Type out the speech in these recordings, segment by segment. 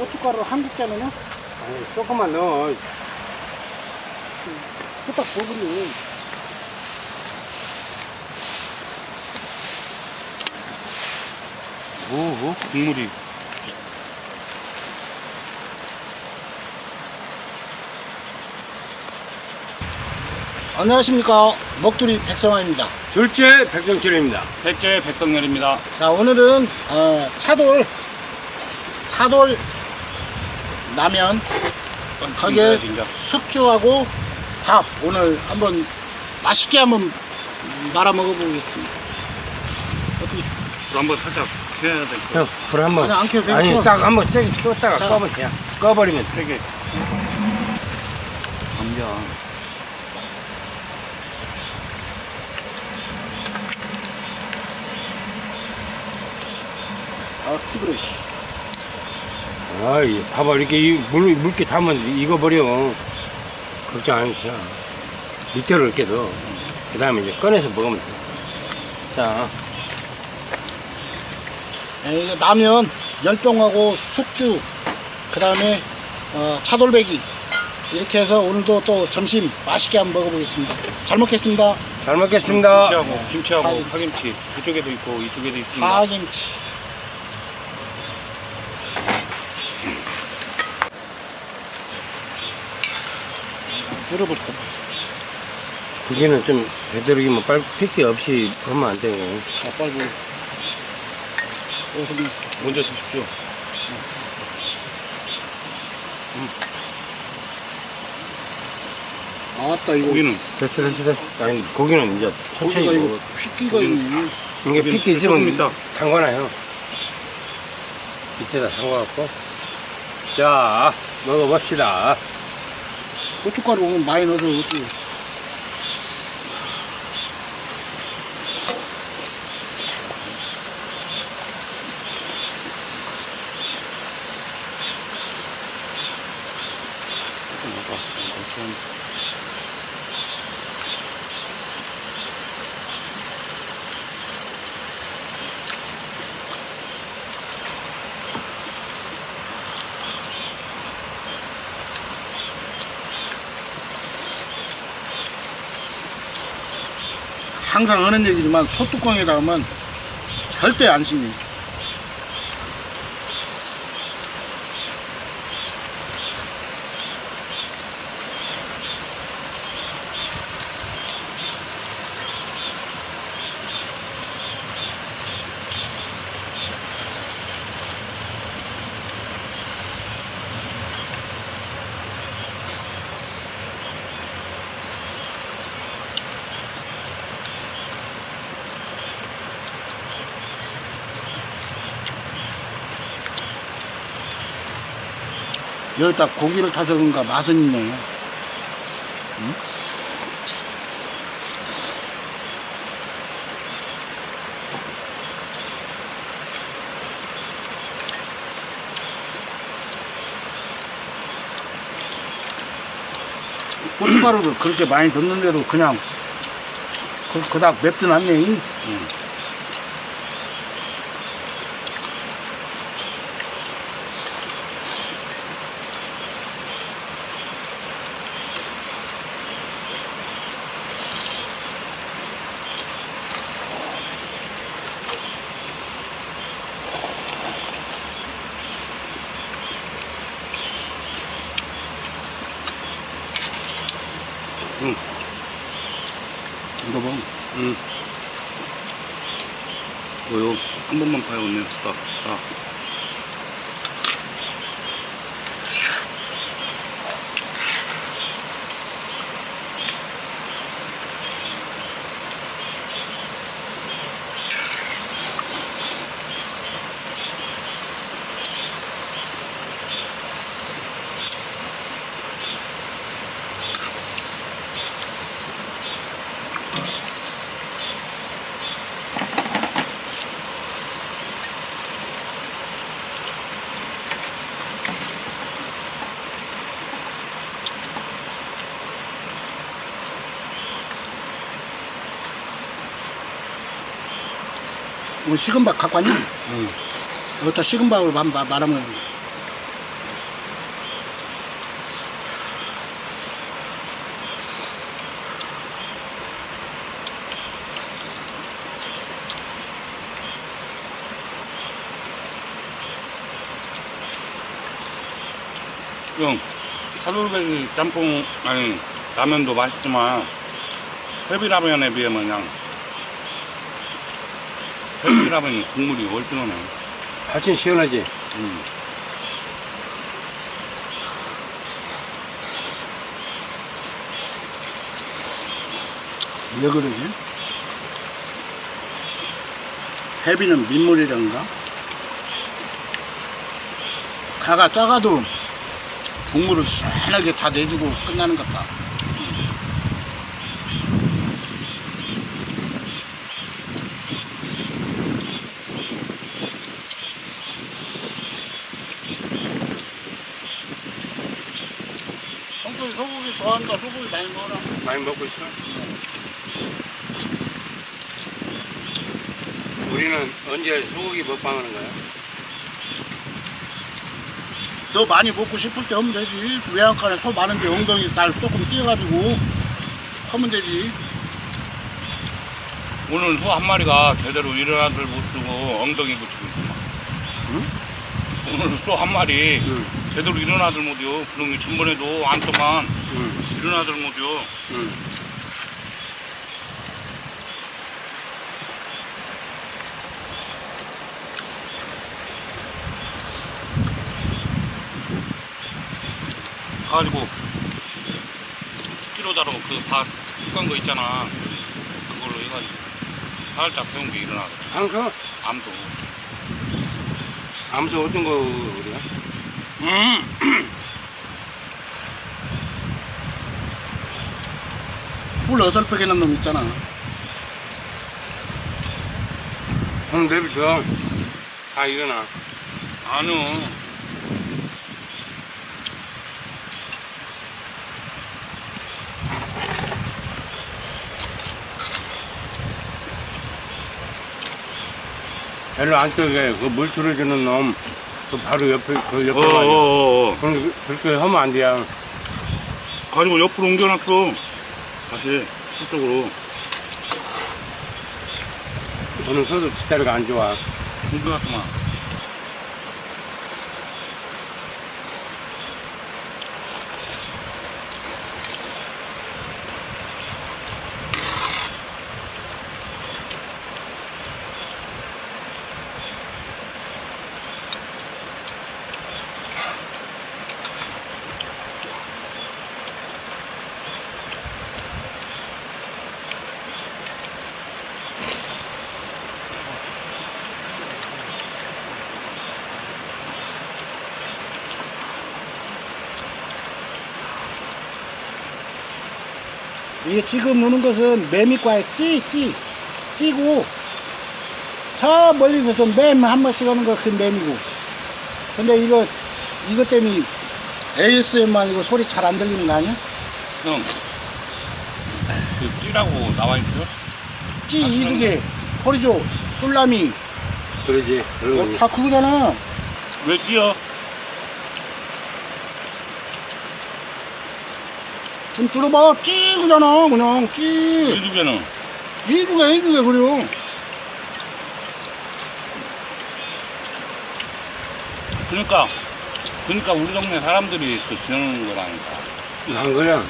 고춧가루 한 국 자면요? 아니, 조금만 넣어. 후딱 부분이 오, 오 국물이 안녕하십니까 먹두리 백성환입니다 둘째 백정철입니다. 셋째 백성열입니다. 자 오늘은 어, 차돌 차돌 라면 거기에 숙주하고 밥 오늘 한번 맛있게 한번 말아 먹어보겠습니다 어떻게 불 한번 살짝 켜야 될 것 같아요. 형, 불한 번. 아니, 안 켜도. 아니, 켜. 싹 한번 세게 켰다가 자. 그냥 꺼버리면 돼. 세게. 감자. 아 티브러시 아, 이 봐봐. 이렇게 이 물, 물기 타면 익어버려. 걱정 안 해도 돼. 밑으로 이렇게 넣어. 그 다음에 이제 꺼내서 먹으면 돼. 자, 네, 이거 라면 열병하고 숙주 그 다음에 어, 차돌배기 이렇게 해서 오늘도 또 점심 맛있게 한번 먹어보겠습니다 잘 먹겠습니다 잘 먹겠습니다. 김치하고, 김치하고 파김치. 파김치. 그쪽에도 있고, 이쪽에도 있습니다. 파김치 열어볼까 고기는 좀 되도록이면 빨 핏기 없이 하면 안 돼요. 자 빨리 여기서 좀 먼저 드십시오. 아따 이거 고기는 됐어, 됐어, 됐어. 아니, 고기는 이제 천천히 고기가 이거 먹어. 핏기가 있네 이게 고기는 핏기 조금 있으면 있다. 상관해요. 이때다 상관없고. 자, 먹어봅시다. 고춧가루 많이 넣어서 어떻게 항상 하는 얘기지만 소뚜껑에다 하면 절대 안 씹네 여기다 고기를 타서 그런가 맛은 있네 응? 고춧가루를 그렇게 많이 넣는데도 그냥 그, 그닥 맵진 않네 잉? 이거 봐 응. 어, 이거 한 번만. 딱, 딱. 뭐 시금박 갖고 왔니? 응. 그렇다. 시금박 으로 말하면. 형, 사루베기 짬뽕, 아니, 라면도 맛있지만, 회비라면에 비하면 그냥 회비라면이 국물이 얼큰하네. 훨씬 시원하지? 음. 왜 그러지? 해비는 민물이란가? 가가 작아도 국물을 시원하게 다 내주고 끝나는 것 같다. 성격이 좋아한다. 소고기 많이 먹어라. 많이 먹고 있어? 우리는 언제 소고기 먹방하는 거야? 너 많이 먹고 싶을 때 하면 되지. 외양간에 소 많은데 엉덩이 날 조금 띄어가지고 하면 되지. 오늘 소 한 마리가 제대로 일어나들 못 쓰고 엉덩이 붙이고 있구만. 오늘 소 한 마리 응. 제대로 일어나들 못이요. 그런 게 전번에도 안더만 응. 일어나들 못이요. 응. 가가지고 10kg다로 그밥 쑥간 거 있잖아. 그걸로 해가지고 살짝 배운 게 일어나. 항상 암도. 아무튼 어떤 거 우리가? 음. 꿀 어설프게는 놈 있잖아. 오늘 내일부터 다 일어나. 아니요. 배를 안 뜨게 그물 줄여주는 놈, 그 바로 옆에, 그 옆에 가 어어 어. 그럼 그- 그렇게 하면 안 돼요. 가지고 옆으로 옮겨놨어. 다시 저쪽으로. 오늘 서도 뒷다리가 안 좋아. 옮겨놨구만. 이게 지금 노는 것은 매미과에 찌, 찌, 찌고, 저 멀리서 좀 맴 한 번씩 하는 거 그 매미고. 근데 이거, 이것 때문에 ASM만 이거 소리 잘 안 들리는 거 아니야? 형. 그 띠라고 나와있죠? 찌, 이두개, 소리조, 꿀라미, 그러지. 어. 다 그거잖아. 왜 뛰어? 좀 들어봐. 찌, 그잖아. 그냥, 찌. 이두 개는. 이두개, 이두개, 그래요. 그러니까, 그러니까 우리 동네 사람들이 그 지내는 거라니까. 난 거야.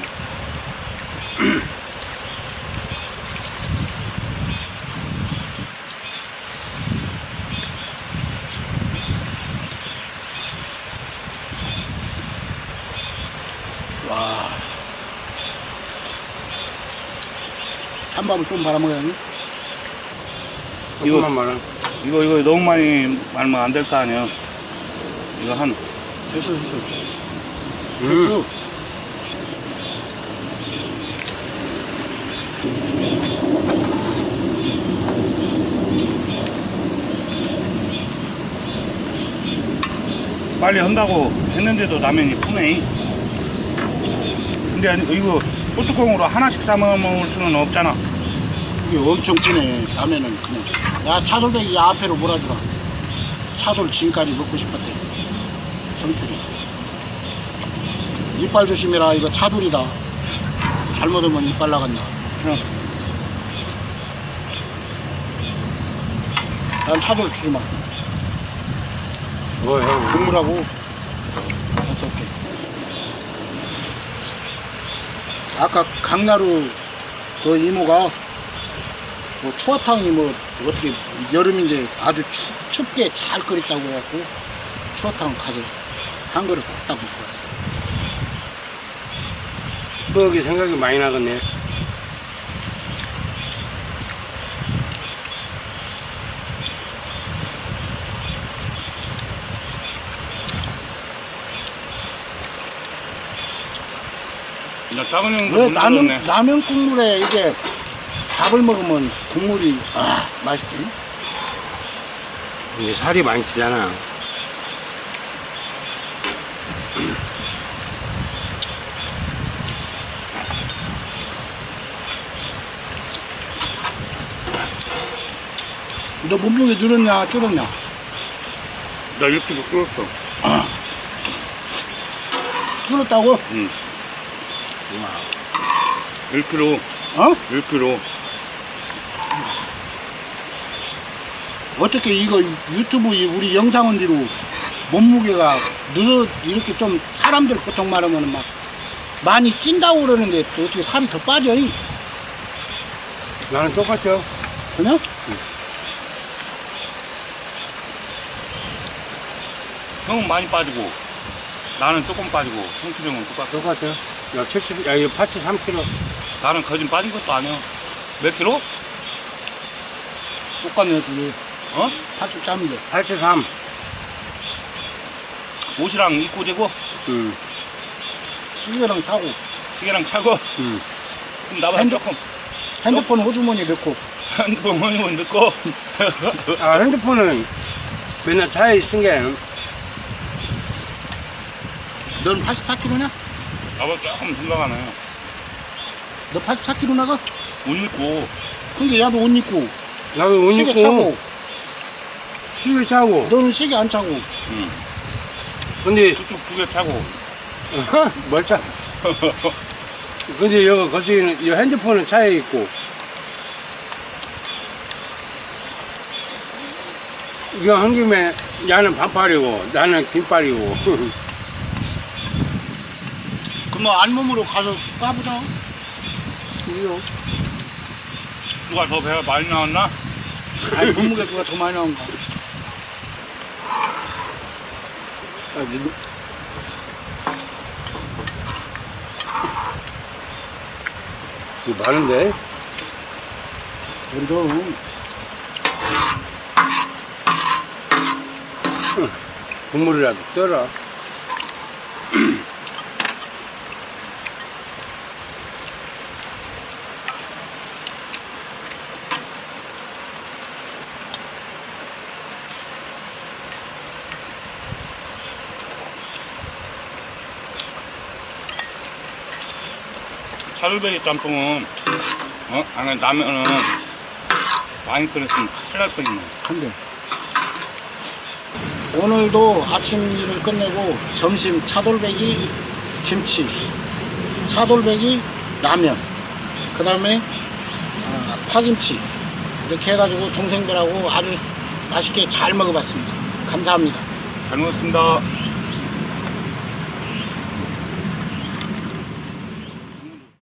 와. 찬밥을 좀 말아먹어야지. 조금만 말은. 이거, 이거 너무 많이 말면 안 될 거 아니야. 이거 한, 됐어, 됐어. 음. 됐어. 빨리 한다고 했는데도 라면이 푸네. 근데 이거 소뚜껑으로 하나씩 싸 먹을 수는 없잖아. 이게 엄청 크네. 라면은 그냥. 야, 차돌배기 앞에로 몰아주라. 차돌 지금까지 먹고 싶었대. 성격이. 이빨 조심해라. 이거 차돌이다. 잘못하면 이빨 나간다. 응. 난 차돌 주지 마. 뭐, 형. 국물하고. 됐어, 오케이. 아까 강나루 그 이모가 뭐 추어탕이 뭐 어떻게 여름인데 아주 추, 춥게 잘 끓였다고 해갖고 추어탕 가서 한 그릇 갖다 먹고 추억이 생각이 많이 나겠네. 나 작은 형도 왜 못 라면. 라면 국물에 이게 밥을 먹으면 국물이 아 맛있지 이제 살이 많이 찌잖아. 너 몸무게 늘었냐 줄었냐 나 이렇게 끓었어. 줄었다고 1kg, 어 1kg. 어떻게 이거 유튜브 이 우리 영상은 뒤로 몸무게가 늘어 이렇게 좀 사람들 보통 말하면 막 많이 찐다고 그러는데 또 어떻게 살이 더 빠져 이 나는 똑같죠. 그냥 형은 많이 빠지고, 나는 조금 빠지고, 형수 형은 똑같아. 똑같죠. 야, 70, 야, 이거 83kg. 나는 거진 빠진 것도 아니야. 몇 킬로? 똑같네 둘이 어? 83인데 83. 옷이랑 입고 재고, 음, 시계랑 타고 시계랑 차고, 음. 그럼 나보다 핸드- 조금, 핸드폰 호주머니에 넣고 핸드폰 모니면 넣고, 아, 핸드폰은 맨날 차에 있은 게, 넌 84kg냐? 나보다 조금 생각하네. 너 84kg 나가? 옷 입고, 근데 야도 옷 입고 나도 옷 시계 입고, 차고 시계 차고. 너는 시계 안 차고 근데, 뚝뚝 두개 차고. 멀쩡. 근데 여기, 거기, 이 핸드폰은 차에 있고. 이거 한 김에, 야는 반팔이고, 나는 긴팔이고. 그럼 안몸으로 가서 까보자 이거 누가 더 배가 많이 나왔나? 아니 몸무게 누가 더 많이 나온가 아, 누- 이거 많은데? 우리도 국물이라도 떠라. 차돌배기 짬뽕은, 어? 아니, 라면은, 많이 끓였으면 큰일 날 뻔했네. 한대 오늘도 아침 일을 끝내고 점심 차돌배기 김치 차돌배기 라면 그 다음에 아, 파김치 이렇게 해가지고 동생들하고 아주 맛있게 잘 먹어봤습니다 감사합니다 잘 먹었습니다.